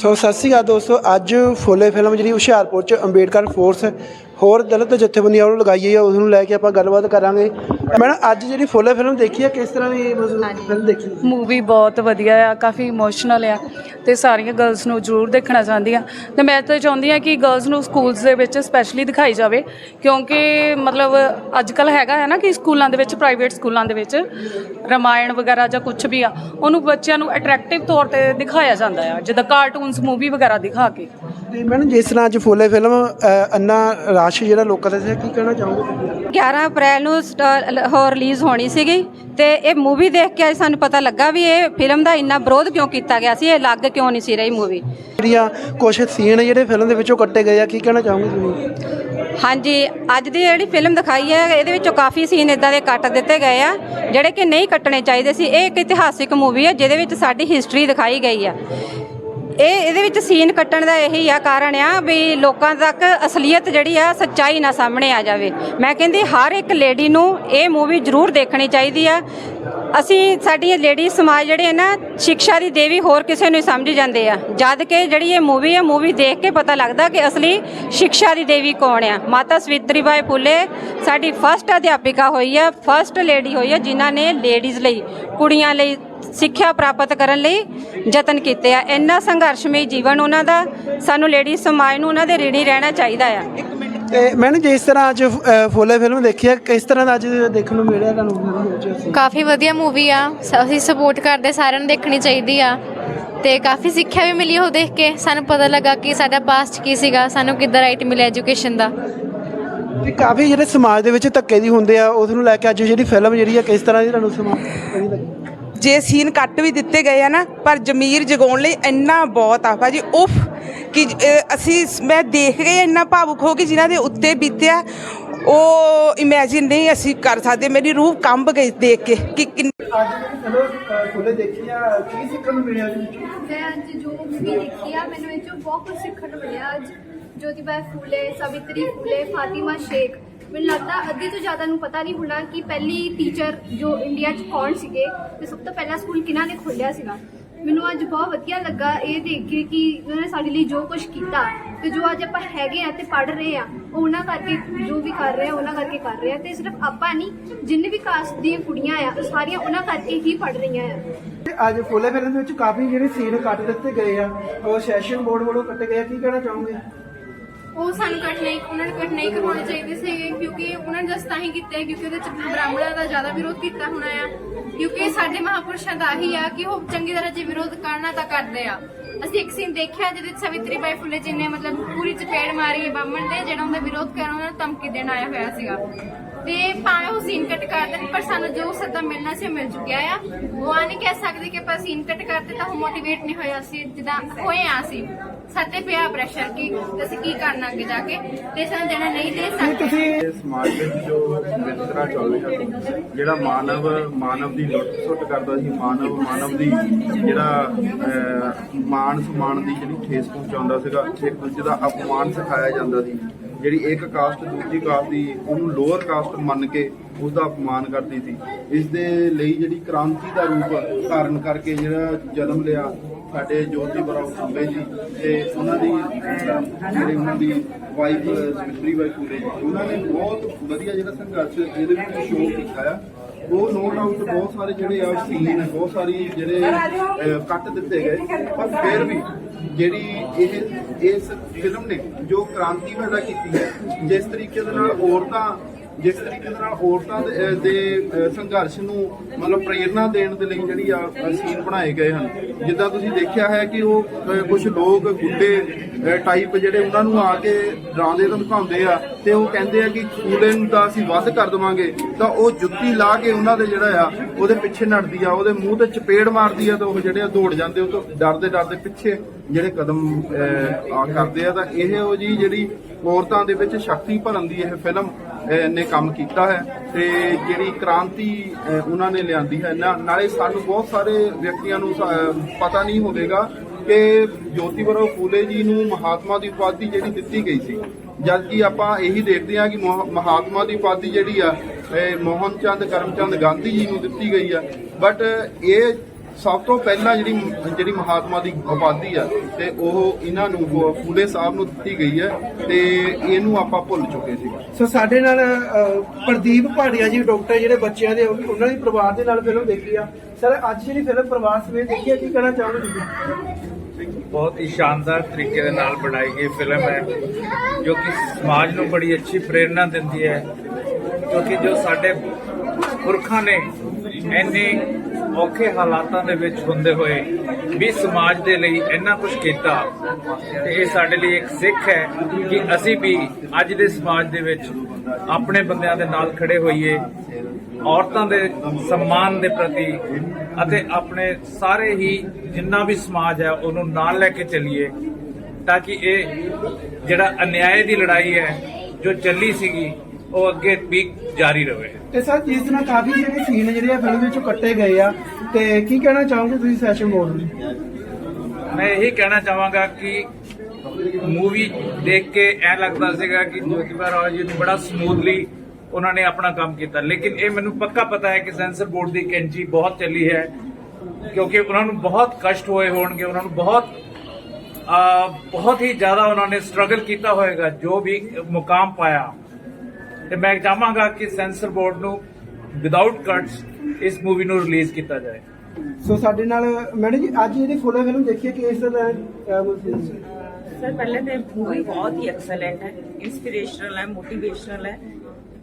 ਸੋ ਸਤਿ ਸ਼੍ਰੀ ਅਕਾਲ ਦੋਸਤੋ ਅੱਜ ਫੁੱਲੇ ਫਿਲਮ ਜਿਹੜੀ ਹੁਸ਼ਿਆਰਪੁਰ ਚ ਅੰਬੇਡਕਰ ਫੋਰਸ ਹੋਰ ਦਲਿਤ ਜਥੇਬੰਦੀਆਂ ਵੱਲੋਂ ਲਗਾਈ ਗਈ ਹੈ ਉਸ ਨੂੰ ਲੈ ਕੇ ਆਪਾਂ ਗੱਲਬਾਤ ਕਰਾਂਗੇ। ਮੈਡਮ ਅੱਜ ਜਿਹੜੀ ਫੁੱਲੇ ਫਿਲਮ ਦੇਖੀ ਹੈ ਕਿਸ ਤਰ੍ਹਾਂ ਦੀ ਫਿਲਮ ਦੇਖੀ ਮੂਵੀ ਬਹੁਤ ਵਧੀਆ ਆ ਕਾਫੀ ਇਮੋਸ਼ਨਲ ਆ ਤੇ ਸਾਰੀਆਂ ਗਰਲਸ ਨੂੰ ਜ਼ਰੂਰ ਦੇਖਣਾ ਚਾਹੁੰਦੀਆਂ ਤੇ ਮੈਂ ਤਾਂ ਚਾਹੁੰਦੀ ਆ ਕਿ ਗਰਲਸ ਨੂੰ ਸਕੂਲਸ ਦੇ ਵਿੱਚ ਸਪੈਸ਼ਲੀ ਦਿਖਾਈ ਜਾਵੇ ਕਿਉਂਕਿ ਮਤਲਬ ਅੱਜ ਕੱਲ ਹੈਗਾ ਹੈ ਨਾ ਕਿ ਸਕੂਲਾਂ ਦੇ ਵਿੱਚ ਪ੍ਰਾਈਵੇਟ ਸਕੂਲਾਂ ਦੇ ਵਿੱਚ ਰਮਾਇਣ ਵਗੈਰਾ ਜਾਂ ਕੁਝ ਵੀ ਆ ਉਹਨੂੰ ਬੱਚਿਆਂ ਨੂੰ ਅਟਰੈਕਟਿਵ ਤੌਰ ਤੇ ਦਿਖਾਇਆ ਜਾਂਦਾ ਆ ਜਿੱਦਾਂ ਕਾਰਟੂਨਸ ਮੂਵੀ ਵਗੈਰਾ ਦਿਖਾ ਕੇ। ਤੇ ਮੈਡਮ ਜਿਸ ਤਰ੍ਹਾਂ ਅੱਜ ਫੁੱਲੇ ਫਿਲਮ ਅ, ਇੰਨਾ ਰਸ਼ ਜਿਹੜਾ ਲੋਕਾਂ ਦਾ ਸੀ ਕੀ ਕਹਿਣਾ ਚਾਹੋਗੇ 11 ਅਪ੍ਰੈਲ ਨੂੰ ਸਟਾ- ਹੋਰ ਰਿਲੀਜ਼ ਹੋਣੀ ਸੀਗੀ ਤੇ ਇਹ ਮੂਵੀ ਦੇਖ ਕੇ ਅੱਜ ਸਾਨੂੰ ਪਤਾ ਲੱਗਾ ਵੀ ਇਹ ਫਿਲਮ ਦਾ ਇੰਨਾ ਵਿਰੋਧ ਕਿਉਂ ਕੀਤਾ ਗਿਆ ਸੀ ਇਹ ਲੱਗ ਕਿਉਂ ਨਹੀਂ ਸੀ ਰਹੀ ਮੂਵੀ? ਜਿਹੜੀਆਂ ਕੁਝ ਸੀਨ ਜਿਹੜੇ ਫਿਲਮ ਦੇ ਵਿੱਚੋਂ ਕੱਟੇ ਗਏ ਆ ਕੀ ਕਹਿਣਾ ਚਾਹੋਗੇ ਤੁਸੀਂ? ਹਾਂਜੀ ਅੱਜ ਦੀ ਜਿਹੜੀ ਫਿਲਮ ਦਿਖਾਈ ਹੈ ਇਹਦੇ ਵਿੱਚੋਂ ਕਾਫੀ ਸੀਨ ਇਦਾਂ ਦੇ ਕੱਟ ਦਿੱਤੇ ਗਏ ਆ ਜਿਹੜੇ ਕਿ ਨਹੀਂ ਕੱਟਣੇ ਚਾਹੀਦੇ ਸੀ ਇਹ ਇੱਕ ਇਤਿਹਾਸਿਕ ਮੂਵੀ ਹੈ ਜਿਹਦੇ ਵਿੱਚ ਸਾਡੀ ਹਿਸਟਰੀ ਦਿਖਾਈ ਗਈ ਆ। ਇਹ ਇਹਦੇ ਵਿੱਚ ਸੀਨ ਕੱਟਣ ਦਾ ਇਹੀ ਆ ਕਾਰਨ ਆ ਵੀ ਲੋਕਾਂ ਤੱਕ ਅਸਲੀਅਤ ਜਿਹੜੀ ਆ ਸੱਚਾਈ ਨਾ ਸਾਹਮਣੇ ਆ ਜਾਵੇ। ਮੈਂ ਕਹਿੰਦੀ ਹਰ ਇੱਕ ਲੇਡੀ ਨੂੰ ਇਹ ਮੂਵੀ ਜ਼ਰੂਰ ਦੇਖਣੀ ਚਾਹੀਦੀ ਆ। ਅਸੀਂ ਸਾਡੀ ਲੇਡੀ ਸਮਾਜ ਜਿਹੜੇ ਆ ਨਾ ਸਿੱਖਿਆ ਦੀ ਦੇਵੀ ਹੋਰ ਕਿਸੇ ਨੂੰ ਸਮਝ ਜਾਂਦੇ ਆ। ਜਦ ਕਿ ਜਿਹੜੀ ਇਹ ਮੂਵੀ ਆ ਮੂਵੀ ਦੇਖ ਕੇ ਪਤਾ ਲੱਗਦਾ ਕਿ ਅਸਲੀ ਸਿੱਖਿਆ ਦੀ ਦੇਵੀ ਕੌਣ ਆ। ਮਾਤਾ ਸਵਿਤਰੀ ਬਾਈ ਫੁੱਲੇ, ਸਾਡੀ ਫਸਟ ਅਧਿਆਪਿਕਾ ਹੋਈ ਆ ਫਸਟ ਲੇਡੀ ਹੋਈ ਆ, ਜਿਨ੍ਹਾਂ ਨੇ ਲੇਡੀਜ਼ ਲਈ, ਕੁੜੀਆਂ ਲਈ ਸਿੱਖਿਆ ਪ੍ਰਾਪਤ ਕਰਨ ਲਈ ਯਤਨ ਕੀਤੇ ਆ। ਇੰਨਾ ਸੰਘਰਸ਼ਮਈ ਜੀਵਨ ਉਹਨਾਂ ਦਾ ਸਾਨੂੰ ਲੇਡੀ ਸਮਾਜ ਨੂੰ ਉਹਨਾਂ ਦੇ ਰੀਣੀ ਰਹਿਣਾ ਚਾਹੀਦਾ ਆ। ਤੇ ਮੈਡਮ ਜਿਸ ਤਰ੍ਹਾਂ ਅੱਜ ਫੁੱਲੇ ਫਿਲਮ ਦੇਖੀ ਹੈ ਕਿਸ ਤਰ੍ਹਾਂ ਦਾ ਅੱਜ ਦੇਖਣ ਨੂੰ ਮਿਲਿਆ ਤੁਹਾਨੂੰ? ਕਾਫੀ ਵਧੀਆ ਮੂਵੀ ਆ। ਅਸੀਂ ਸਪੋਰਟ ਕਰਦੇ ਸਾਰਿਆਂ ਨੂੰ ਦੇਖਣੀ ਚਾਹੀਦੀ ਆ। ਤੇ ਕਾਫੀ ਸਿੱਖਿਆ ਵੀ ਮਿਲੀ ਉਹ ਦੇਖ ਕੇ। ਸਾਨੂੰ ਪਤਾ ਲੱਗਾ ਕਿ ਸਾਡਾ ਪਾਸਟ ਕੀ ਸੀਗਾ। ਸਾਨੂੰ ਕਿੱਦਾਂ ਰਾਈਟ ਮਿਲਿਆ ਐਜੂਕੇਸ਼ਨ ਦਾ। ਤੇ ਕਾਫੀ ਜਿਹੜੇ ਸਮਾਜ ਦੇ ਵਿੱਚ ਧੱਕੇ ਦੀ ਹੁੰਦੇ ਆ ਉਸ ਨੂੰ ਲੈ ਕੇ ਅੱਜ ਜਿਹੜੀ ਫਿਲਮ ਜਿਹੜੀ ਆ ਕਿਸ ਤਰ੍ਹਾਂ ਦੀ ਤੁਹਾਨੂੰ ਸਮਾਜ ਵਧੀਆ ਲੱਗੀ ਜੇ ਸੀਨ ਕੱਟ ਵੀ ਦਿੱਤੇ ਗਏ ਆ ਨਾ ਪਰ ਜ਼ਮੀਰ ਜਗਾਉਣ ਲਈ ਇੰਨਾ ਬਹੁਤ ਆ। ਭਾਜੀ ਉਫ ਕਿ ਅਸੀਂ ਮੈਂ ਦੇਖ ਗਈ ਇੰਨਾ ਭਾਵੁਕ ਹੋ ਗਈ ਜਿਨ੍ਹਾਂ ਦੇ ਉੱਤੇ ਬੀਤਿਆ ਉਹ ਇਮੇਜਿਨ ਨਹੀਂ ਅਸੀਂ ਕਰ ਸਕਦੇ। ਮੇਰੀ ਰੂਹ ਕੰਬ ਗਈ ਦੇਖ ਕੇ ਕਿ ਕਿੰਨ- ਅੱਜ ਜਿਹੜੀ ਫਿਲਮ ਫੁੱਲੇ ਦੇਖੀ ਆ ਕੀ ਸਿੱਖਣ ਨੂੰ ਮਿਲਿਆ ਜੀ? ਮੈਂ ਅੱਜ ਜੋ ਮੂਵੀ ਦੇਖੀ ਆ ਮੈਨੂੰ ਇਹ 'ਚੋਂ ਬਹੁਤ ਕੁਝ ਸਿੱਖਣ ਨੂੰ ਮਿਲਿਆ। ਅੱਜ ਜੋਤੀਬਾ ਫੂਲੇ ਸਵਿਤਰੀ ਫੂਲੇ ਫਾਤਿਮਾ ਸ਼ੇਖ। ਮੈਨੂੰ ਲੱਗਦਾ ਅੱਧੀ ਤੋਂ ਜ਼ਿਆਦਾ ਨੂੰ ਪਤਾ ਨਹੀਂ ਹੋਣਾ ਕਿ ਪਹਿਲੀ ਟੀਚਰ ਜੋ ਇੰਡੀਆ 'ਚ ਕੌਣ ਸੀਗੇ ਤੇ ਸਭ ਤੋਂ ਪਹਿਲਾ ਸਕੂਲ ਕਿਹਨਾਂ ਨੇ ਖੋਲ੍ਹਿਆ ਸੀਗਾ। ਮੈਨੂੰ ਅੱਜ ਬਹੁਤ ਵਧੀਆ ਲੱਗਾ ਇਹ ਦੇਖ ਕੇ ਕਿ ਉਹਨਾਂ ਨੇ ਸਾਡੇ ਲਈ ਜੋ ਕੁਝ ਕੀਤਾ ਤੇ ਜੋ ਅੱਜ ਆਪਾਂ ਹੈਗੇ ਆ ਤੇ ਪੜ ਰਹੇ ਆ, ਉਹ ਉਹਨਾਂ ਕਰਕੇ ਜੋ ਵੀ ਕਰ ਰਹੇ ਆ, ਉਹਨਾਂ ਕਰਕੇ ਕਰ ਰਹੇ ਆ ਤੇ ਸਿਰਫ ਆਪਾਂ ਨਹੀਂ, ਜਿੰਨੇ ਵੀ ਕਾਸਟ ਦੀਆਂ ਕੁੜੀਆਂ ਆ, ਉਹ ਸਾਰੀਆਂ ਉਹਨਾਂ ਕਰਕੇ ਹੀ ਪੜ ਰਹੀਆਂ ਆ। ਤੇ ਅੱਜ ਫੁੱਲੇ ਫਿਲਮ ਦੇ ਵਿੱਚ ਕਾਫੀ ਜਿਹੜੇ ਸੀਨ ਕੱਟ ਦਿੱਤੇ ਗਏ ਆ, ਉਹ ਸੈਸ਼ਨ ਬੋਰਡ ਵੱਲੋਂ ਕੱਟੇ ਗਏ ਆ, ਕੀ ਕਹਿਣਾ ਚਾਹੋਗੇ? ਉਹ ਸਾਨੂੰ ਕਠਿਨਾਈ ਉਹਨਾਂ ਨੂੰ ਕਠਿਨਾਈ ਕਰਵਾਉਣੀ ਚਾਹੀਦੀ ਸੀ ਕਿਉਂਕਿ ਉਹਨਾਂ ਨੇ ਜਸ ਤਾਂ ਹੀ ਕੀਤਾ ਹੈ ਕਿਉਂਕਿ ਉਹਦੇ ਚ ਬ੍ਰਾਹਮਣਾਂ ਦਾ ਜ਼ਿਆਦਾ ਵਿਰੋਧ ਕੀਤਾ ਹੋਣਾ ਆ। ਕਿਉਂਕਿ ਸਾਡੇ ਮਹਾਪੁਰਸ਼ਾਂ ਦਾ ਆਹੀ ਆ ਕਿ ਉਹ ਚੰਗੀ ਤਰ੍ਹਾਂ ਜੇ ਵਿਰੋਧ ਕਰਨਾ ਤਾਂ ਕਰਦੇ ਆ। ਅਸੀਂ ਇੱਕ ਸੀਨ ਦੇਖਿਆ ਜਿਹਦੇ ਚ ਸਵਿਤਰੀ ਬਾਈ ਫੁੱਲੇ ਜੀ ਨੇ ਮਤਲਬ ਪੂਰੀ ਚਪੇੜ ਮਾਰੀ ਬਾਹਮਣ ਦੇ, ਜਿਹੜਾ ਉਹਦਾ ਵਿਰੋਧ ਕਰਨ ਉਹਨਾਂ ਨੂੰ ਧਮਕੀ ਦੇਣ ਆਇਆ ਹੋਇਆ ਸੀਗਾ। ਤੇ ਭਾਵੇਂ ਉਹ ਸੀਨ ਕੱਟ ਕਰ ਦੇਣ, ਪਰ ਸਾਨੂੰ ਜੋ ਸੱਦਾ ਮਿਲਣਾ ਸੀ ਉਹ ਮਿਲ ਚੁੱਕਿਆ ਆ। ਉਹ ਆ ਨਹੀਂ ਕਹਿ ਸਕਦੇ ਕਿ ਆਪਾਂ ਸੀਨ ਕੱਟ ਕਰਦੇ ਤਾਂ ਉਹ ਮੋਟੀਵੇਟ ਨਹੀਂ ਹੋਇਆ ਸੀ, ਜਿੱਦਾਂ ਹੋਏ ਆ ਅਸੀਂ ਸਾਡੇ ਪਿਆ ਪ੍ਰੈਸ਼ਰ ਕੀ ਅਸੀਂ ਕੀ ਕਰਨਾ ਅੱਗੇ ਜਾ ਕੇ ਤੇ ਸਾਨੂੰ ਦੇਣਾ ਨਹੀਂ ਦੇ ਸਕਦੇ ਇਹ ਸਮਾਜ ਵਿੱਚ ਜੋ ਵਿਤਕਰਾ ਚੱਲ ਰਿਹਾ ਜਿਹੜਾ ਮਾਨਵ ਮਾਨਵ ਦੀ ਲੁੱਟ ਸੁੱਟ ਕਰਦਾ ਸੀ ਮਾਨਵ ਮਾਨਵ ਦੀ ਜਿਹੜਾ ਅਹ, ਮਾਨ ਸਮਾਨ ਦੀ ਜਿਹੜੀ ਠੇਸ ਪਹੁੰਚਾਉਂਦਾ ਸੀਗਾ ਇੱਕ ਦੂਜੇ ਦਾ ਅਪਮਾਨ ਸਿਖਾਇਆ ਜਾਂਦਾ ਸੀ ਜਿਹੜੀ ਇੱਕ ਕਾਸਟ ਦੂਜੀ ਕਾਸਟ ਦੀ ਉਹਨੂੰ ਲੋਅਰ ਕਾਸਟ ਮੰਨ ਕੇ ਉਸ ਦਾ ਅਪਮਾਨ ਕਰਦੀ ਸੀ। ਇਸ ਦੇ ਲਈ ਜਿਹੜੀ ਕ੍ਰਾਂਤੀ ਦਾ ਰੂਪ ਧਾਰਨ ਕਰਕੇ ਜਿਹੜਾ ਜਨਮ ਲਿਆ ਸਾਡੇ ਜੋਤੀ ਬਰਾਓ ਫੂਲੇ ਜੀ ਤੇ ਉਹਨਾਂ ਦੀ ਜਿਹੜੇ ਉਹਨਾਂ ਦੀ ਵਾਈਫ ਸਮਿਤਰੀ ਬਾਈ ਫੂਲੇ ਜੀ, ਉਹਨਾਂ ਨੇ ਬਹੁਤ ਵਧੀਆ ਜਿਹੜਾ ਸੰਘਰਸ਼ ਇਹਦੇ ਵਿੱਚ ਸ਼ੋਅ ਕੀਤਾ ਆ। ਉਹ ਨੋ ਡਾਊਟ ਬਹੁਤ ਸਾਰੇ ਜਿਹੜੇ ਆ ਸੀਨ ਬਹੁਤ ਸਾਰੀ ਜਿਹੜੇ ਕੱਟ ਦਿੱਤੇ ਗਏ। ਪਰ ਫਿਰ ਵੀ ਜਿਹੜੀ ਇਹ, ਇਸ ਫਿਲਮ ਨੇ ਜੋ ਕ੍ਰਾਂਤੀ ਪੈਦਾ ਕੀਤੀ ਹੈ, ਜਿਸ ਤਰੀਕੇ ਦੇ ਨਾਲ ਔਰਤਾਂ ਜਿਸ ਤਰੀਕੇ ਦੇ ਨਾਲ ਔਰਤਾਂ ਦੇ ਦੇ ਸੰਘਰਸ਼ ਨੂੰ ਮਤਲਬ ਪ੍ਰੇਰਣਾ ਦੇਣ ਦੇ ਲਈ ਜਿਹੜੀ ਆ ਸੀਨ ਬਣਾਏ ਗਏ ਹਨ। ਜਿੱਦਾਂ ਤੁਸੀਂ ਦੇਖਿਆ ਹੈ ਕਿ ਉਹ ਕੁਝ ਲੋਕ ਗੁੰਡੇ ਟਾਈਪ ਜਿਹੜੇ ਉਹਨਾਂ ਨੂੰ ਆ ਕੇ ਡਰਾਉਂਦੇ ਧਮਕਾਉਂਦੇ ਆ ਤੇ ਉਹ ਕਹਿੰਦੇ ਆ ਕਿ ਕੂਲੇ ਨੂੰ ਤਾਂ ਅਸੀਂ ਵੱਧ ਕਰ ਦੇਵਾਂਗੇ ਤਾਂ ਉਹ ਜੁੱਤੀ ਲਾ ਕੇ ਉਹਨਾਂ ਦੇ ਜਿਹੜਾ ਆ ਉਹਦੇ ਪਿੱਛੇ ਨੱਠਦੀ ਆ ਉਹਦੇ ਮੂੰਹ ਤੇ ਚਪੇੜ ਮਾਰਦੀ ਆ ਤਾਂ ਉਹ ਜਿਹੜੇ ਆ ਦੌੜ ਜਾਂਦੇ ਉਹ ਤੋਂ ਡਰਦੇ ਡਰਦੇ ਪਿੱਛੇ ਜਿਹੜੇ ਕਦਮ ਅਹ, ਆ ਕਰਦੇ ਆ। ਤਾਂ ਇਹੋ ਉਹ ਜੀ ਜਿਹੜੀ ਔਰਤਾਂ ਦੇ ਵਿੱਚ ਸ਼ਕਤੀ ਭਰਨ ਦੀ ਇਹ ਫਿਲਮ ਨੇ ਕੰਮ ਕੀਤਾ ਹੈ ਤੇ ਜਿਹੜੀ ਕ੍ਰਾਂਤੀ ਉਹਨਾਂ ਨੇ ਲਿਆਂਦੀ ਹੈ। ਨਾ- ਨਾਲੇ ਸਾਨੂੰ ਬਹੁਤ ਸਾਰੇ ਵਿਅਕਤੀਆਂ ਨੂੰ ਪਤਾ ਨਹੀਂ ਹੋਵੇਗਾ ਕਿ ਜੋਤੀਬਰਾਓ ਫੂਲੇ ਜੀ ਨੂੰ ਮਹਾਤਮਾ ਦੀ ਉਪਾਧੀ ਜਿਹੜੀ ਦਿੱਤੀ ਗਈ ਸੀ। ਜਦ ਕਿ ਆਪਾਂ ਇਹੀ ਦੇਖਦੇ ਹਾਂ ਕਿ ਮਹਾ- ਮਹਾਤਮਾ ਦੀ ਉਪਾਧੀ ਜਿਹੜੀ ਆ ਮੋਹਨ ਚੰਦ ਕਰਮਚੰਦ ਗਾਂਧੀ ਜੀ ਨੂੰ ਦਿੱਤੀ ਗਈ ਆ। ਬਟ ਇਹ ਸਭ ਤੋਂ ਪਹਿਲਾਂ ਜਿਹੜੀ ਜਿਹੜੀ ਮਹਾਤਮਾ ਦੀ ਉਪਾਧੀ ਆ ਤੇ ਉਹ ਇਹਨਾਂ ਨੂੰ ਫੂਲੇ ਸਾਹਿਬ ਨੂੰ ਦਿੱਤੀ ਗਈ ਹੈ ਤੇ ਇਹਨੂੰ ਆਪਾਂ ਭੁੱਲ ਚੁੱਕੇ ਸੀ। ਸੋ ਸਾਡੇ ਨਾਲ ਪ੍ਰਦੀਪ ਭਾਟੀਆ ਜੀ ਡਾਕਟਰ ਜਿਹੜੇ ਬੱਚਿਆਂ ਦੇ ਉਹਨਾਂ ਦੇ ਪਰਿਵਾਰ ਦੇ ਨਾਲ ਫਿਲਮ ਦੇਖੀ ਆ। ਸਰ ਅੱਜ ਜਿਹੜੀ ਫਿਲਮ ਪਰਿਵਾਰ ਸਮੇਤ ਦੇਖੀ ਆ ਕੀ ਕਹਿਣਾ ਚਾਹੋਗੇ ਤੁਸੀਂ? ਬਹੁਤ ਹੀ ਸ਼ਾਨਦਾਰ ਤਰੀਕੇ ਦੇ ਨਾਲ ਬਣਾਈ ਗਈ ਫਿਲਮ ਹੈ ਜੋ ਕਿ ਸਮਾਜ ਨੂੰ ਬੜੀ ਅੱਛੀ ਪ੍ਰੇਰਣਾ ਦਿੰਦੀ ਹੈ ਕਿਉਂਕਿ ਜੋ ਸਾਡੇ ਪੁਰਖਾਂ ਨੇ ਇੰਨੇ ਔਖੇ ਹਾਲਾਤਾਂ ਦੇ ਵਿੱਚ ਹੁੰਦੇ ਹੋਏ ਵੀ ਸਮਾਜ ਦੇ ਲਈ ਇੰਨਾ ਕੁਝ ਕੀਤਾ, ਤੇ ਇਹ ਸਾਡੇ ਲਈ ਇੱਕ ਸਿੱਖ ਹੈ ਕਿ ਅਸੀਂ ਵੀ ਅੱਜ ਦੇ ਸਮਾਜ ਦੇ ਵਿੱਚ ਆਪਣੇ ਬੰਦਿਆਂ ਦੇ ਨਾਲ ਖੜੇ ਹੋਈਏ, ਔਰਤਾਂ ਦੇ ਸਨਮਾਨ ਦੇ ਪ੍ਰਤੀ ਅਤੇ ਆਪਣੇ ਸਾਰੇ ਹੀ ਜਿੰਨਾ ਵੀ ਸਮਾਜ ਹੈ ਉਹਨੂੰ ਨਾਲ ਲੈ ਕੇ ਚੱਲੀਏ, ਤਾਂ ਕਿ ਇਹ ਜਿਹੜਾ ਅਨਿਆਏ ਦੀ ਲੜਾਈ ਹੈ ਜੋ ਚੱਲੀ ਸੀਗੀ ਉਹ ਅੱਗੇ ਵੀ ਜਾਰੀ ਰਹੇ ਤੇ ਸਰ ਜਿਸ ਤਰ੍ਹਾਂ ਕਾਫੀ ਜਿਹੜੇ ਸੀਨ ਜਿਹੜੇ ਆ ਫਿਲਮ ਵਿੱਚੋਂ ਕੱਟੇ ਗਏ ਆ ਤੇ ਕੀ ਕਹਿਣਾ ਚਾਹੋਗੇ ਤੁਸੀਂ ਸੈਸ਼ਨ ਨੂੰ? ਮੈਂ ਇਹੀ ਕਹਿਣਾ ਚਾਹਾਂਗਾ ਕਿ ਮੂਵੀ ਦੇਖ ਕੇ ਐ ਲੱਗਦਾ ਸੀਗਾ ਕਿ ਜੋਤੀਬਾ ਰਾਓ ਜੀ ਨੇ ਬੜਾ ਸਮੂਥਲੀ ਉਹਨਾਂ ਨੇ ਆਪਣਾ ਕੰਮ ਕੀਤਾ। ਲੇਕਿਨ ਇਹ ਮੈਨੂੰ ਪੱਕਾ ਪਤਾ ਹੈ ਕਿ ਸੈਂਸਰ ਬੋਰਡ ਦੀ ਕੈਂਚੀ ਬਹੁਤ ਚੱਲੀ ਹੈ ਕਿਉਂਕਿ ਉਹਨਾਂ ਨੂੰ ਬਹੁਤ ਕਸ਼ਟ ਹੋਏ ਹੋਣਗੇ ਉਹਨਾਂ ਨੂੰ ਬਹੁਤ ਬਹੁਤ ਹੀ ਜ਼ਿਆਦਾ ਉਹਨਾਂ ਨੇ ਸਟਰਗਲ ਕੀਤਾ ਹੋਏਗਾ ਜੋ ਵੀ ਮੁਕਾਮ ਪਾਇਆ। ਤੇ ਮੈਂ ਚਾਹਾਂਗਾ ਕਿ ਸੈਂਸਰ ਬੋਰਡ ਨੂੰ ਵਿਦਆਊਟ ਕੱਟਸ ਇਸ ਮੂਵੀ ਨੂੰ ਰਿਲੀਜ਼ ਕੀਤਾ ਜਾਏ। ਸੋ ਸਾਡੇ ਨਾਲ ਮੈਡਮ ਜੀ ਅੱਜ ਜਿਹੜੀ ਫੁੱਲ ਫਿਲਮ ਦੇਖੀ ਹੈ ਕਿ ਇਸ ਅ, ਸਰ ਪਹਿਲੇ ਤੇ ਮੂਵੀ ਬਹੁਤ ਹੀ ਐਕਸਲੈਂਟ ਹੈ ਇਨਸਪੀਰੇਸ਼ਨਲ ਹੈ ਮੋਟੀਵੇਸ਼ਨਲ ਹੈ।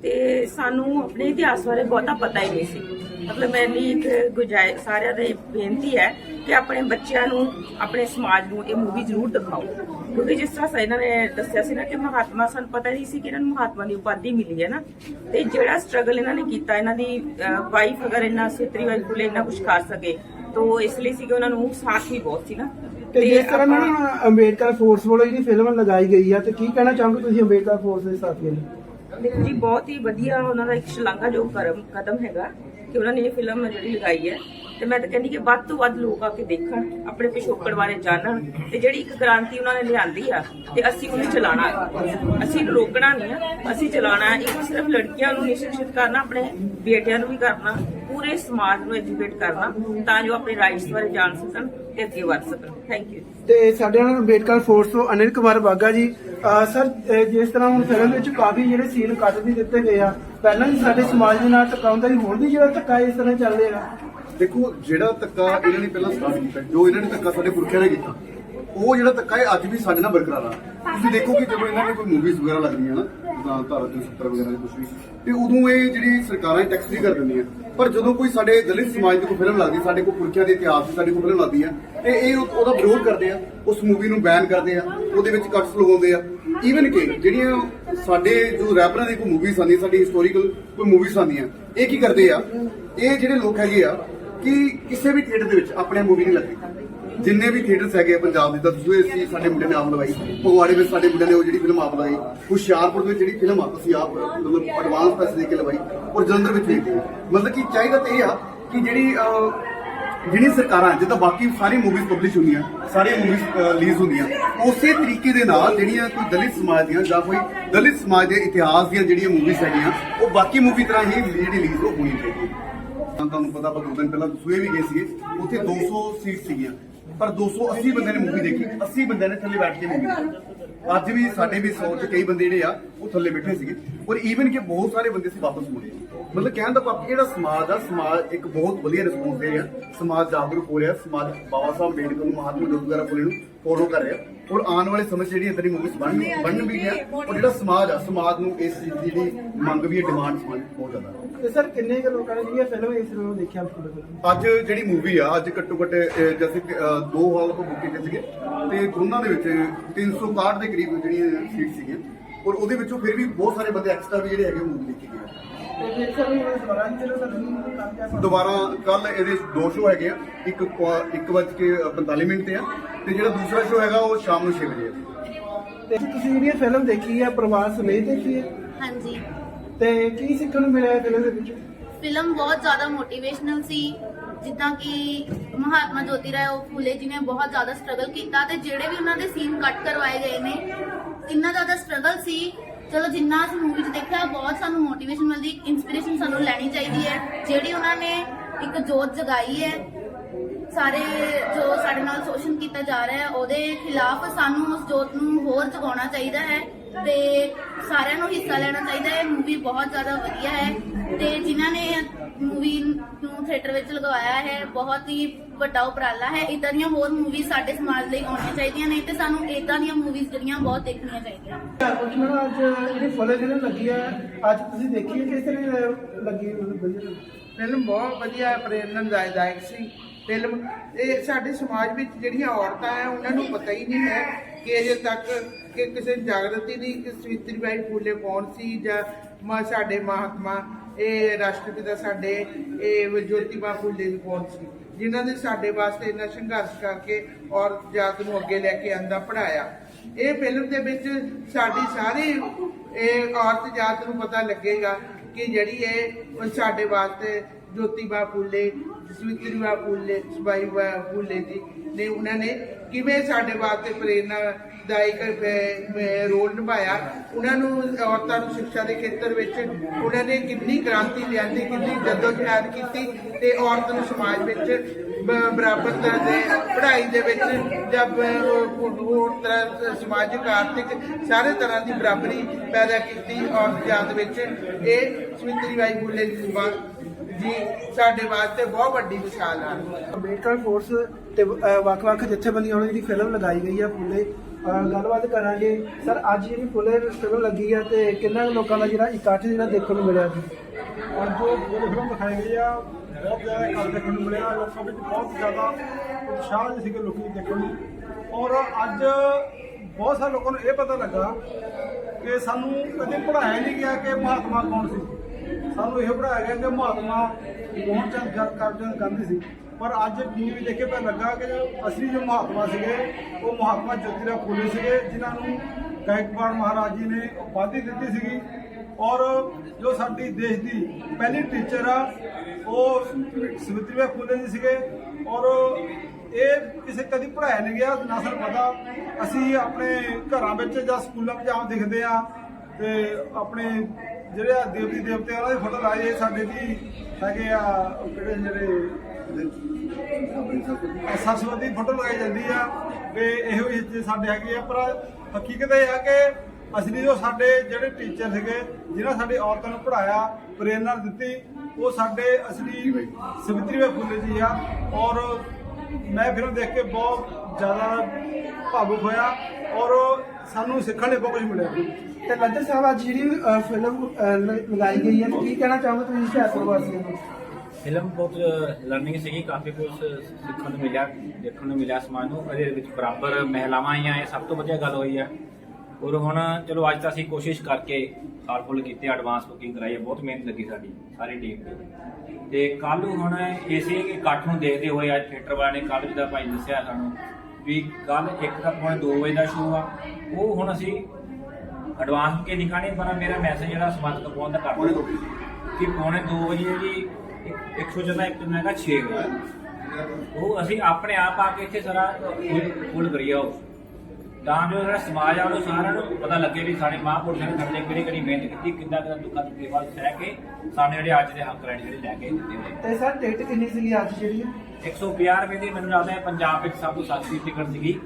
ਤੇ ਸਾਨੂੰ ਆਪਣੇ ਇਤਿਹਾਸ ਬਾਰੇ ਬਹੁਤਾ ਪਤਾ ਹੀ ਨਹੀਂ ਸੀ। ਮਤਲਬ ਮੇਰੀ ਇੱਕ ਗੁਜਾਇ ਸਾਰਿਆਂ ਦੇ ਬੇਨਤੀ ਹੈ ਕਿ ਆਪਣੇ ਬੱਚਿਆਂ ਨੂੰ ਆਪਣੇ ਸਮਾਜ ਨੂੰ ਇਹ ਮੂਵੀ ਜ਼ਰੂਰ ਦਿਖਾਓ। ਕਿਉਂਕਿ ਜਿਸ ਤਰ੍ਹਾਂ ਇਹਨਾਂ ਨੇ ਦੱਸਿਆ ਸੀ ਨਾ ਕਿ ਮਹਾਤਮਾ ਸਾਨੂੰ ਪਤਾ ਨਹੀਂ ਸੀ ਕਿ ਇਹਨਾਂ ਨੂੰ ਮਹਾਤਮਾ ਦੀ ਉਪਾਧੀ ਮਿਲੀ ਹੈ ਨਾ। ਤੇ ਜਿਹੜਾ ਸਟਰਗਲ ਇਹਨਾਂ ਨੇ ਕੀਤਾ ਇਹਨਾਂ ਦੀ ਵਾਈਫ ਅਗਰ ਇਹਨਾਂ ਸੇਤਰੀ ਵਾਈਫ ਕੋਲੇ ਇੰਨਾ ਕੁਝ ਕਰ ਸਕੇ ਤੋ ਇਸ ਲਈ ਸੀ ਕਿ ਉਹਨਾਂ ਨੂੰ ਸਾਥ ਵੀ ਬਹੁਤ ਸੀ ਨਾ। ਤੇ ਜਿਸ ਤਰ੍ਹਾਂ ਨਾ ਅੰਬੇਡਕਰ ਫੋਰਸ ਵੱਲੋਂ ਜਿਹੜੀ ਫਿਲਮ ਲਗਾਈ ਗਈ ਆ ਤੇ ਕੀ ਕਹਿਣਾ ਚਾਹੋਗੇ ਤੁਸੀਂ ਅੰਬੇਡਕਰ ਫੋਰਸ ਦੇ ਸਾਥੀਆਂ ਨੂੰ? ਦੇਖੋ ਜੀ ਬਹੁਤ ਹੀ ਵਧੀਆ ਉਹਨਾਂ ਦਾ ਇੱਕ ਸ਼ਲਾਘਾਯੋਗ ਕਦਮ ਹੈਗਾ। ਕਿ ਉਹਨਾਂ ਨੇ ਇਹ ਫਿਲਮ ਜਿਹੜੀ ਲਗਾਈ ਹੈ, ਤੇ ਮੈਂ ਤਾਂ ਕਹਿੰਦੀ ਕਿ ਵੱਧ ਤੋਂ ਵੱਧ ਲੋਕ ਆ ਕੇ ਦੇਖਣ, ਆਪਣੇ ਪਿਛੋਕੜ ਬਾਰੇ ਜਾਣਨ, ਤੇ ਜਿਹੜੀ ਇੱਕ ਕ੍ਰਾਂਤੀ ਉਹਨਾਂ ਨੇ ਲਿਆਂਦੀ ਆ, ਤੇ ਅਸੀਂ ਉਹਨੂੰ ਚਲਾਣਾ ਅਸੀਂ ਇਹਨੂੰ ਰੋਕਣਾ ਨਹੀਂ ਆ, ਅਸੀਂ ਚਲਾਣਾ ਹੈ। ਇੱਕ ਸਿਰਫ ਲੜਕੀਆਂ ਨੂੰ ਨਹੀਂ ਸ਼ਿਕਸ਼ਿਤ ਕਰਨਾ ਆਪਣੇ ਬੇਟਿਆਂ ਨੂੰ ਵੀ ਕਰਨਾ ਪੂਰੇ ਸਮਾਜ ਨੂੰ ਐਜੂਕੇਟ ਕਰਨਾ ਤਾਂ ਜੋ ਆਪਣੇ ਰਾਈਟਸ ਬਾਰੇ ਜਾਣ ਸਕਣ ਤੇ ਅੱਗੇ ਵਧ ਸਕਣ। ਥੈਂਕ ਯੂ ਤੇ ਸਾਡੇ ਨਾਲ ਅੰਬੇਡਕਰ ਫੋਰਸ ਤੋਂ ਅਨਿਲ ਕੁਮਾਰ ਬਾਗਾ ਜੀ ਸਰ ਜਿਸ ਤਰ੍ਹਾਂ ਹੁਣ ਫਿਲਮ ਵਿੱਚ ਕਾਫੀ ਜਿਹੜੇ ਸੀਨ ਕੱਟ ਵੀ ਦਿੱਤੇ ਗਏ ਆ ਪਹਿਲਾਂ ਵੀ ਸਾਡੇ ਸਮਾਜ ਦੇ ਨਾਲ ਟਕਾਉਂਦਾ ਹੀ ਹੁਣ ਵੀ ਜਿਹੜਾ ਧੱਕਾ ਇਸ ਤਰ੍ਹਾਂ ਚੱਲ ਰਿਹਾ। ਦੇਖੋ ਜਿਹੜਾ ਧੱਕਾ ਇਹਨਾਂ ਨੇ ਪਹਿਲਾਂ ਸਟਾਰਟ ਕੀਤਾ ਜੋ ਇਹਨਾਂ ਨੇ ਧੱਕਾ ਸਾਡੇ ਪੁਰਖਿਆਂ ਨੇ ਕੀਤਾ ਉਹ ਜਿਹੜਾ ਧੱਕਾ ਹੈ, ਅੱਜ ਵੀ ਸਾਡੇ ਨਾਲ ਬਰਕਰਾਰ ਆ। ਤੁਸੀਂ ਦੇਖੋ ਕਿ ਜਦੋਂ ਇਹਨਾਂ ਨੇ ਕੋਈ ਮੂਵੀਜ਼ ਵਗੈਰਾ ਲੱਗਦੀਆਂ ਨਾ, ਜਿੱਦਾਂ ਧਾਰਾ 370 ਵਗੈਰਾ ਦੇ ਕੁਝ ਵੀ, ਤੇ ਉਦੋਂ ਇਹ ਜਿਹੜੀ ਸਰਕਾਰਾਂ ਟੈਕਸ ਫ੍ਰੀ ਕਰ ਦਿੰਦੀਆਂ। ਪਰ ਜਦੋਂ ਕੋਈ ਸਾਡੇ ਦਲਿਤ ਸਮਾਜ ਦੀ ਕੋਈ ਫਿਲਮ ਲੱਗਦੀ, ਸਾਡੇ ਕੋਲ ਪੁਰਖਿਆਂ ਦੇ ਇਤਿਹਾਸ ਦੀ ਸਾਡੇ ਕੋਲ ਫਿਲਮ ਲੱਗਦੀ ਆ, ਤੇ ਇਹ ਉਹਦਾ ਵਿਰੋਧ ਕਰਦੇ ਆ, ਉਸ ਮੂਵੀ ਨੂੰ ਬੈਨ ਕਰਦੇ ਆ, ਉਹਦੇ ਵਿੱਚ ਕੱਟਸ ਲਗਾਉਂਦੇ ਆ। ਈਵਨ ਕਿ ਜਿਹੜੀਆਂ ਸਾਡੇ ਜੋ ਰੈਪਰਾਂ ਦੀ ਕੋਈ ਮੂਵੀਜ਼ ਆਉਂਦੀਆਂ, ਸਾਡੀ ਹਿਸਟੋਰੀਕਲ ਕੋਈ ਮੂਵੀਜ਼ ਆਉਂਦੀਆਂ, ਇਹ ਕੀ ਕਰਦੇ ਆ? ਇਹ ਜਿਹੜੇ ਲੋਕ ਹੈਗੇ ਆ, ਕਿ ਕਿਸੇ ਵੀ ਥੀਏਟਰ ਦੇ ਵਿੱਚ ਆਪਣੇ ਮੂਵੀ ਨਹੀਂ ਲੱਗਦੀ। ਜਿੰਨੇ ਵੀ ਥੀਏਟਰਸ ਹੈਗੇ ਪੰਜਾਬ ਦੇ ਤਾਂ ਤੁਸੀਂ ਅਸੀਂ ਸਾਡੇ ਮੁੰਡੇ ਨੇ ਆਪ ਲਵਾਈ, ਫਗਵਾੜੇ ਵਿੱਚ ਸਾਡੇ ਮੁੰਡੇ ਨੇ ਉਹ ਜਿਹੜੀ ਫਿਲਮ ਆਪ ਲਵਾਈ, ਹੁਸ਼ਿਆਰਪੁਰ ਵਿੱਚ ਜਿਹੜੀ ਫਿਲਮ ਆ ਅਸੀਂ ਆਪ ਮਤਲਬ ਐਡਵਾਂਸ ਪੈਸੇ ਦੇ ਕੇ ਲਵਾਈ, ਔਰ ਜਲੰਧਰ ਵਿੱਚ ਵੇਚੀ ਮਤਲਬ ਕਿ ਚਾਹੀਦਾ ਤਾਂ ਇਹ ਆ ਕਿ ਜਿਹੜੀ ਜਿਹੜੀ ਸਰਕਾਰਾਂ, ਜਿੱਦਾਂ ਬਾਕੀ ਸਾਰੀ ਮੂਵੀਜ਼ ਪਬਲਿਸ਼ ਹੁੰਦੀਆਂ, ਸਾਰੀਆਂ ਮੂਵੀਜ਼ ਰਿਲੀਜ਼ ਹੁੰਦੀਆਂ, ਉਸੇ ਤਰੀਕੇ ਦੇ ਨਾਲ ਜਿਹੜੀਆਂ ਕੋਈ ਦਲਿਤ ਸਮਾਜ ਦੀਆਂ ਜਾਂ ਕੋਈ ਦਲਿਤ ਸਮਾਜ ਦੇ ਇਤਿਹਾਸ ਦੀਆਂ ਜਿਹੜੀਆਂ ਮੂਵੀਜ਼ ਹੈਗੀਆਂ, ਉਹ ਬਾਕੀ ਮੂਵੀ ਤਰ੍ਹਾਂ ਹੀ ਜਿਹੜੀ ਰਿਲੀਜ਼ ਉਹ ਹੋਣੀ ਚਾਹੀਦੀ ਹੈ। ਤਾਂ ਤੁਹਾਨੂੰ ਪਤਾ ਆਪਾਂ ਦੋ ਦਿਨ ਪਹਿਲਾਂ ਸੂਏ ਵੀ ਗਏ ਸੀਗੇ, ਉੱਥੇ 200 ਸੀਟ ਸੀਗੀਆਂ। ਪਰ 280 ਬੰਦੇ ਨੇ ਮੂਵੀ ਦੇਖੀ। 80 ਬੰਦਿਆਂ ਨੇ ਥੱਲੇ ਬੈਠ ਕੇ ਮੂਵੀ ਦੇਖੀ। ਅੱਜ ਵੀ ਸਾਡੇ ਵੀ ਸੌ ਚ ਕਈ ਬੰਦੇ ਜਿਹੜੇ ਆ, ਉਹ ਥੱਲੇ ਬੈਠੇ ਸੀਗੇ। ਔਰ ਈਵਨ ਕਿ ਬਹੁਤ ਸਾਰੇ ਬੰਦੇ ਸੀ ਵਾਪਸ ਮੁੜੇ। ਮਤਲਬ ਕਹਿਣ ਦਾ ਭਾਵ ਜਿਹੜਾ ਸਮਾਜ ਆ, ਸਮਾਜ ਇੱਕ ਬਹੁਤ ਵਧੀਆ ਰਿਸਪੌਂਸ ਦੇ ਰਿਹਾ। ਸਮਾਜ ਜਾਗਰੂਕ ਹੋ ਰਿਹਾ। ਸਮਾਜ ਬਾਬਾ ਸਾਹਿਬ ਅੰਬੇਡਕਰ ਨੂੰ, ਮਹਾਤਮਾ ਜੋਤੀਬਾ ਫੁਲੇ ਨੂੰ ਫੋਲੋ ਕਰ ਰਿਹਾ। ਔਰ ਆਉਣ ਵਾਲੇ ਸਮੇਂ 'ਚ ਇਦਾਂ ਦੀ ਮੂਵੀਜ਼ ਬਣ ਬਣਨ ਵੀ ਗਿਆ ਔਰ ਜਿਹੜਾ ਸਮਾਜ ਆ ਸਮਾਜ ਨੂੰ ਇਸ ਚੀਜ਼ ਦੀ ਜਿਹੜੀ ਮੰਗ ਵੀ ਹੈ ਡਿਮਾਂਡ ਸਮਾਜ ਬਹੁਤ ਜ਼ਿਆਦਾ। ਹੈ ਤੇ ਸਰ ਕਿੰਨੇ ਕੁ ਲੋਕਾਂ ਨੇ ਜਿਹੜੀ ਇਹ ਫਿਲਮ ਇਸ ਨੂੰ ਦੇਖਿਆ ਫੁੱਲ ਫਿਲਮ ਅੱਜ ਜਿਹੜੀ ਮੂਵੀ ਆ ਅੱਜ ਘੱਟੋ ਘੱਟ ਅਹ, ਦੋ ਹਾਲ ਤੋਂ ਬੁੱਕ ਕੀਤੇ ਸੀਗੇ ਤੇ ਦੋਨਾਂ ਦੇ ਵਿੱਚ 361 ਦੇ ਕਰੀਬ ਜਿਹੜੀਆਂ ਸੀਟ ਸੀਗੀਆਂ ਔਰ ਉਹਦੇ ਵਿੱਚੋਂ ਫਿਰ ਵੀ ਬਹੁਤ ਸਾਰੇ ਬੰਦੇ ਐਕਸਟਰਾ ਵੀ ਜਿਹੜੇ ਹੈਗੇ ਮੂਵੀ ਦੇਖੇ ਗਏ ਦੁਬਾਰਾ ਕੱਲ ਇਹਦੇ ਦੋ ਸ਼ੋ ਹੈਗੇ ਆ। ਇੱਕ ਕੁਆ- ਇੱਕ ਵੱਜ ਕੇ 45 ਮਿੰਟ ਤੇ ਆ। ਤੇ ਜਿਹੜਾ ਦੂਸਰਾ ਸ਼ੋ ਹੈਗਾ ਉਹ ਸ਼ਾਮ ਨੂੰ 6 ਵਜੇ ਆ। ਤੇ ਤੁਸੀਂ ਜਿਹੜੀ ਇਹ ਫਿਲਮ ਦੇਖੀ ਹੈ ਪਰਿਵਾਰ ਸਮੇਤ ਦੇਖੀ ਹੈ ਹਾਂਜੀ। ਤੇ ਕੀ ਸਿੱਖਣ ਨੂੰ ਮਿਲਿਆ ਫਿਲਮ ਦੇ ਵਿੱਚ? ਫਿਲਮ ਬਹੁਤ ਜ਼ਿਆਦਾ ਮੋਟੀਵੇਸ਼ਨਲ ਸੀ। ਜਿੱਦਾਂ ਕਿ ਮਹਾਤਮਾ ਜੋਤੀ ਰਾਓ ਫੂਲੇ ਜੀ ਨੇ ਬਹੁਤ ਜ਼ਿਆਦਾ ਸਟਰਗਲ ਕੀਤਾ ਤੇ ਜਿਹੜੇ ਵੀ ਉਹਨਾਂ ਦੇ ਸੀਨ ਕੱਟ ਕਰਵਾਏ ਗਏ ਨੇ ਇੰਨਾ ਜ਼ਿਆਦਾ ਸਟਰਗਲ ਸੀ ਚਲੋ ਜਿੰਨਾ ਅਸੀਂ ਮੂਵੀ 'ਚ ਦੇਖਿਆ, ਬਹੁਤ ਸਾਨੂੰ ਮੋਟੀਵੇਸ਼ਨ ਮਿਲਦੀ ਇਨਸਪੀਰੇਸ਼ਨ ਸਾਨੂੰ ਲੈਣੀ ਚਾਹੀਦੀ ਹੈ। ਜਿਹੜੀ ਉਹਨਾਂ ਨੇ ਇੱਕ ਜੋਤ ਜਗਾਈ ਹੈ, ਸਾਰੇ ਜੋ ਸਾਡੇ ਨਾਲ ਸ਼ੋਸ਼ਣ ਕੀਤਾ ਜਾ ਰਿਹਾ ਹੈ, ਉਹਦੇ ਖਿਲਾਫ ਸਾਨੂੰ ਉਸ ਜੋਤ ਨੂੰ ਹੋਰ ਜਗਾਉਣਾ ਚਾਹੀਦਾ ਹੈ ਤੇ ਸਾਰਿਆਂ ਨੂੰ ਹਿੱਸਾ ਲੈਣਾ ਚਾਹੀਦਾ ਹੈ। ਮੂਵੀ ਬਹੁਤ ਜ਼ਿਆਦਾ ਵਧੀਆ ਹੈ ਤੇ ਜਿਨ੍ਹਾਂ ਨੇ ਮੂਵੀ ਨੂੰ ਥੀਏਟਰ ਵਿੱਚ ਲਗਵਾਇਆ ਹੈ ਬਹੁਤ ਹੀ ਵੱਡਾ ਉਪਰਾਲਾ ਹੈ। ਇਦਾਂ ਦੀਆਂ ਹੋਰ ਮੂਵੀ ਸਾਡੇ ਸਮਾਜ ਲਈ ਆਉਣੀਆਂ ਚਾਹੀਦੀਆਂ ਨੇ ਤੇ ਸਾਨੂੰ ਇਦਾਂ ਦੀਆਂ ਮੂਵੀਜ਼ ਜਿਹੜੀਆਂ ਬਹੁਤ ਦੇਖਣੀਆਂ ਚਾਹੀਦੀਆਂ ਮੈਡਮ ਅੱਜ ਜਿਹੜੀ ਫੁੱਲੇ ਫਿਲਮ ਲੱਗੀ ਹੈ ਅੱਜ ਤੁਸੀਂ ਦੇਖੀ ਹੈ ਕਿਸ ਤਰ੍ਹਾਂ ਲੱਗੀ ਮਤਲਬ ਵਧੀਆ? ਫਿਲਮ? ਬਹੁਤ ਵਧੀਆ ਪ੍ਰੇਰਨਾਦਾਇਕ ਸੀ। ਫਿਲਮ ਇਹ ਸਾਡੇ ਸਮਾਜ ਵਿੱਚ ਜਿਹੜੀਆਂ ਔਰਤਾਂ ਆ ਉਹਨਾਂ ਨੂੰ ਪਤਾ ਹੀ ਨਹੀਂ ਹੈ ਕਿ ਅਜੇ ਤੱਕ ਕਿ ਕਿਸੇ ਜਾਗਰਤੀ ਨਹੀਂ ਕਿ ਸਵਿਤਰੀਬਾਈ ਫੂਲੇ ਕੌਣ ਸੀ ਜਾਂ ਮਾ ਸਾਡੇ ਮਹਾਤਮਾ। ਇਹ ਰਾਸ਼ਟਰਪਿਤਾ ਸਾਡੇ, ਇਹ ਜੋਤੀਬਾ ਫੂਲੇ ਦੀ ਪਹੁੰਚ ਸੀ। ਜਿਨ੍ਹਾਂ ਨੇ ਸਾਡੇ ਵਾਸਤੇ ਇੰਨਾ ਸੰਘਰਸ਼ ਕਰਕੇ ਔਰਤ ਜਾਤ ਨੂੰ ਅੱਗੇ ਲੈ ਕੇ ਆਂਦਾ ਪੜਾਇਆ ਇਹ ਫਿਲਮ ਦੇ ਵਿੱਚ ਸਾਡੀ ਸਾਰੀ, ਇਹ ਔਰਤ ਜਾਤ ਨੂੰ ਪਤਾ ਲੱਗੇਗਾ ਕਿ ਜਿਹੜੀ ਇਹ ਸਾਡੇ ਵਾਸਤੇ ਜੋਤੀਬਾ ਫੂਲੇ ਜਸਵਿਤਰੀਬਾ ਫੂਲੇ ਸਬਾਈਬਾ ਫੂਲੇ ਜੀ। ਨੇ ਉਹਨਾਂ ਨੇ ਕਿਵੇਂ ਸਾਡੇ ਵਾਸਤੇ ਪ੍ਰੇਰਨਾਦਾਇਕ ਦਾਇਕ ਰੋਲ ਨਿਭਾਇਆ। ਉਹਨਾਂ ਨੂੰ ਔਰਤਾਂ ਨੂੰ ਸਿੱਖਿਆ ਦੇ ਖੇਤਰ ਵਿੱਚ ਉਹਨਾਂ ਨੇ ਕਿੰਨੀ ਕ੍ਰਾਂਤੀ ਲਿਆਂਦੀ, ਕਿੰਨੀ ਜਦੋਜਹਿਦ ਕੀਤੀ ਤੇ ਔਰਤ ਨੂੰ ਸਮਾਜ ਵਿੱਚ ਬਰਾਬਰਤਾ ਦੇ ਪੜ੍ਹਾਈ ਦੇ ਵਿੱਚ ਜਦ ਹੋਰ ਤਰ੍ਹਾਂ ਸਮਾਜਿਕ ਆਰਥਿਕ ਸਾਰੇ ਤਰ੍ਹਾਂ ਦੀ ਬਰਾਬਰੀ ਪੈਦਾ ਕੀਤੀ ਔਰਤ ਜਾਤ ਵਿੱਚ ਇਹ ਸਮਿਤਰੀ ਬਾਈ ਬੁੱਲੇ ਜੀ ਜੀ ਸਾਡੇ ਵਾਸਤੇ ਬਹੁਤ ਵੱਡੀ ਮਿਸਾਲ ਹਨ ਅੰਬੇਡਕਰ ਫੋਰਸ ਤੇ ਵੱਖ-ਵੱਖ ਜਥੇਬੰਦੀਆਂ ਵੱਲੋਂ ਜਿਹੜੀ ਫਿਲਮ ਲਗਾਈ ਗਈ ਹੈ ਫੁੱਲੇ ਗੱਲਬਾਤ ਕਰਾਂਗੇ। ਸਰ ਅੱਜ ਜਿਹੜੀ ਫੁੱਲੇ ਫਿਲਮ ਲੱਗੀ ਹੈ ਤੇ ਕਿੰਨਾ ਕੁ ਲੋਕਾਂ ਦਾ ਜਿਹੜਾ ਇਕੱਠ ਜਿਹੜਾ ਦੇਖਣ ਨੂੰ ਮਿਲਿਆ ਸੀ ਔਰ ਜੋ ਫਿਲਮ ਦਿਖਾਈ ਗਈ ਆ। ਬਹੁਤ ਜ਼ਿਆਦਾ ਇਕੱਠ ਦੇਖਣ ਨੂੰ ਮਿਲਿਆ। ਲੋਕਾਂ ਵਿੱਚ ਬਹੁਤ ਜ਼ਿਆਦਾ ਉਤਸ਼ਾਹ ਜਿਹੇ ਸੀਗੇ ਲੋਕੀ ਦੇਖਣ ਨੂੰ। ਔਰ ਅੱਜ ਬਹੁਤ ਸਾਰੇ ਲੋਕਾਂ ਨੂੰ ਇਹ ਪਤਾ ਲੱਗਾ ਕਿ ਸਾਨੂੰ ਕਦੇ ਪੜ੍ਹਾਇਆ ਨਹੀਂ ਗਿਆ ਕਿ ਮਹਾਤਮਾ ਕੌਣ ਸੀ। ਸਾਨੂੰ ਇਹ ਪੜ੍ਹਾਇਆ ਗਿਆ ਕਿ ਮਹਾਤਮਾ ਕੌਣ ਚੰਦ ਕਰਮਚੰਦ ਗਾਂਧੀ ਸੀ। ਪਰ ਅੱਜ ਮੂਵੀ ਦੇਖ ਕੇ ਪਤਾ ਲੱਗਾ ਕਿ ਅਸਲੀ ਜੋ ਮਹਾਤਮਾ ਸੀਗੇ, ਉਹ ਮਹਾਤਮਾ ਜੋਤੀਰਾ ਫੂਲੇ ਸੀਗੇ, ਜਿਨ੍ਹਾਂ ਨੂੰ ਗਾਇਕਵਾੜ ਮਹਾਰਾਜ ਜੀ ਨੇ ਉਪਾਧੀ ਦਿੱਤੀ ਸੀਗੀ। ਔਰ ਜੋ ਸਾਡੀ ਦੇਸ਼ ਦੀ ਪਹਿਲੀ ਟੀਚਰ ਆ ਉਹ ਸਮਿਤਰੀਬਾਈ ਫੂਲੇ ਜੀ ਸੀਗੇ। ਔਰ ਇਹ ਕਿਸੇ ਕਦੀ ਪੜਾਇਆ ਨਹੀਂ ਗਿਆ ਨਾ ਸਰ ਪਤਾ। ਅਸੀਂ ਆਪਣੇ ਘਰਾਂ ਵਿੱਚ ਜਾਂ ਸਕੂਲਾਂ ਵਿੱਚ ਆਮ ਦੇਖਦੇ ਆ ਤੇ ਆਪਣੇ ਜਿਹੜੇ ਆ ਦੇਵੀ ਦੇਵਤੇ ਆ, ਉਹਨਾਂ ਦੀ ਫੋਟੋ ਲਾਏ ਸਾਡੇ ਵੀ ਹੈਗੇ ਆ ਉਹ ਕਿਹੜੇ ਜਿਹੜੇ ਸਰਸਵਤੀ ਫੋਟੋ ਲਗਾਈ ਜਾਂਦੀ ਆ। ਤੇ ਇਹੋ ਜਿਹੇ ਸਾਡੇ ਹੈਗੇ ਆ ਪਰ ਹਕੀਕਤ ਇਹ ਆ ਕਿ ਅਸਲੀ ਜੋ ਸਾਡੇ ਜਿਹੜੇ ਟੀਚਰ ਸੀਗੇ ਜਿਨ੍ਹਾਂ ਸਾਡੀ ਔਰਤਾਂ ਨੂੰ ਪੜਾਇਆ ਪ੍ਰੇਰਨਾ ਦਿੱਤੀ ਉਹ ਸਾਡੇ ਅਸਲੀ ਸਵਿਤਰੀ ਵੇ ਫੁੱਲੇ ਜੀ ਆ। ਔਰ ਮੈਂ ਫਿਲਮ ਦੇਖ ਕੇ ਬਹੁਤ ਜ਼ਿਆਦਾ ਭਾਵੁਕ ਹੋਇਆ ਔਰ ਸਾਨੂੰ ਸਿੱਖਣ ਲਈ ਬਹੁਤ ਕੁਝ ਮਿਲਿਆ। ਤੇ ਲੱਦਰ ਸਾਹਿਬ ਅੱਜ ਜਿਹੜੀ ਫਿਲਮ ਲਗਾਈ ਗਈ ਹੈ ਕੀ ਕਹਿਣਾ ਚਾਹੋਗੇ ਤੁਸੀਂ ਹੁਸ਼ਿਆਰਪੁਰ ਵਾਸੀਆਂ ਨੂੰ? ਫਿਲਮ ਬਹੁਤ ਲਰਨਿੰਗ ਸੀਗੀ ਕਾਫੀ ਕੁਝ ਸਿੱਖਣ ਨੂੰ ਮਿਲਿਆ ਦੇਖਣ ਨੂੰ ਮਿਲਿਆ ਸਮਾਜ ਨੂੰ। ਇਹਦੇ ਵਿੱਚ ਬਰਾਬਰ ਮਹਿਲਾਵਾਂ ਆਈਆਂ ਇਹ ਸਭ ਤੋਂ ਵਧੀਆ ਗੱਲ ਹੋਈ ਹੈ ਔਰ ਹੁਣ ਚਲੋ ਅੱਜ ਤਾਂ ਅਸੀਂ ਕੋਸ਼ਿਸ਼ ਕਰਕੇ ਸਾਲ ਫੁੱਲ ਕੀਤੇ ਐਡਵਾਂਸ ਬੁਕਿੰਗ ਕਰਾਈ ਹੈ ਬਹੁਤ ਮਿਹਨਤ ਲੱਗੀ ਸਾਡੀ ਸਾਰੀ ਟੀਮ ਦੀ। ਤੇ ਕੱਲ ਨੂੰ ਹੁਣ ਇਸੇ ਇਕੱਠ ਨੂੰ ਦੇਖਦੇ ਹੋਏ ਅੱਜ ਥੀਏਟਰ ਵਾਲਿਆਂ ਨੇ ਕੱਲ ਜਿਹਦਾ ਭਾਈ ਦੱਸਿਆ ਸਾਨੂੰ ਵੀ ਕੱਲ ਇੱਕ ਤਾਂ ਪੌਣੇ 2 ਵਜੇ ਦਾ ਸ਼ੋਅ ਆ ਉਹ ਹੁਣ ਅਸੀਂ ਐਡਵਾਂਸ ਕੇ ਨਿਕਾਣੇ ਪਰ ਮੇਰਾ ਮੈਸੇਜ ਜਿਹੜਾ ਸਮਾਜ ਤੱਕ ਪਹੁੰਚਦਾ ਕਰ ਕਿ ਪੌਣੇ 2 ਵਜੇ ਜੀ 100 ਜਨਾ ਇੱਕ ਮੈਂ ਕਿਹਾ 6 ਵਜੇ। ਉਹ ਅਸੀਂ ਆਪਣੇ ਆਪ ਆ ਕੇ ਇੱਥੇ ਸਾਰਾ ਫੁੱਲ ਕਰੀਏ ਉਹ। ਤਾਂ ਜੋ ਜਿਹੜਾ ਸਮਾਜ ਆ ਉਹ ਸਾਰਿਆਂ ਨੂੰ ਪਤਾ ਲੱਗੇ ਵੀ ਸਾਡੇ ਮਹਾਂਪੁਰਸ਼ਾਂ ਨੇ ਸਾਡੇ ਕਿਹੜੀ ਕਿਹੜੀ ਮਿਹਨਤ ਕੀਤੀ ਕਿੰਨਾ ਕਿੰਨਾ ਦੁੱਖਾਂ ਦੀ ਸੇਵਾ ਸਹਿ ਕੇ ਸਾਨੂੰ ਜਿਹੜੇ ਅੱਜ ਦੇ ਹੱਕ ਲੈਣ ਜਿਹੜੇ ਲੈ ਕੇ ਦਿੱਤੇ ਹੋਏ ਤੇ ਸਰ ਡੇਟ ਕਿੰਨੀ ਸੀਗੀ ਅੱਜ ਜਿਹੜੀ? 150 ਰੁਪਏ ਦੀ ਮੈਨੂੰ ਲੱਗਦਾ ਹੈ ਪੰਜਾਬ ਵਿੱਚ ਸਭ ਤੋਂ ਸਸਤੀ ਟਿਕਟ ਸੀਗੀ।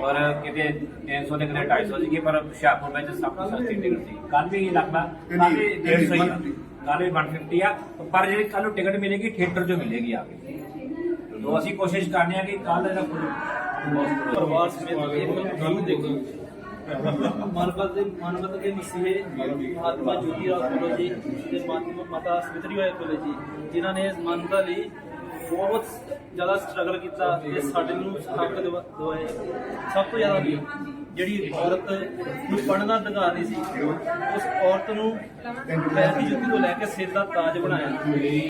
ਔਰ ਕਿਤੇ 300 ਦੇ ਕਿਤੇ 250 ਸੀਗੀ ਪਰ ਹੁਸ਼ਿਆਰਪੁਰ ਵਿੱਚ ਸਭ ਤੋਂ ਸਸਤੀ ਟਿਕਟ ਸੀ ਕੱਲ ਵੀ ਲੱਗਦਾ ਕੱਲ ਵੀ ਕਿੰਨੀ? 150 ਹੀ ਆ। ਕੱਲ ਵੀ 150 ਆ। ਪਰ ਜਿਹੜੀ ਕੱਲ ਨੂੰ ਟਿਕਟ ਮਿਲੇਗੀ ਥੀਏਟਰ 'ਚੋਂ ਮਿਲੇਗੀ ਆ ਕੇ। तो ਅਸੀਂ ਕੋਸ਼ਿਸ਼ ਕਰਨੇ ਆ ਕਿ ਕੱਲ ਇਹਦਾ ਪਰਿਵਾਰ ਸਮੇਤ ਇਹ ਫਿਲਮ ਦੇਖੋ। ਮਾਨਵਤ ਦੇ ਮਾਨਵਤ ਦੇ ਮਸੀਹੇ ਮਹਾਤਮਾ ਜੋਤੀ ਰਾਓ ਫੂਲੇ ਜੀ ਤੇ ਮਾਤਾ ਮਾਤਾ ਬਾਈ ਫੂਲੇ ਜੀ, ਜਿਨ੍ਹਾਂ ਨੇ ਮਾਨਵਤਾ ਲਈ ਬਹੁਤ ਜ਼ਿਆਦਾ ਸਟਰਗਲ ਕੀਤਾ ਤੇ ਸਾਡੇ ਨੂੰ ਹੱਕ ਦਿਵਾ- ਸਭ ਤੋਂ ਜ਼ਿਆਦਾ ਜਿਹੜੀ ਔਰਤ ਨੂੰ ਪੜ੍ਹਨ ਦਾ ਅਧਿਕਾਰ ਨਹੀਂ ਸੀ, ਉਸ ਔਰਤ ਨੂੰ ਪੈਰ ਦੀ ਜੁੱਤੀ ਤੋਂ ਲੈ ਕੇ ਸਿਰ ਦਾ ਤਾਜ ਬਣਾਇਆ।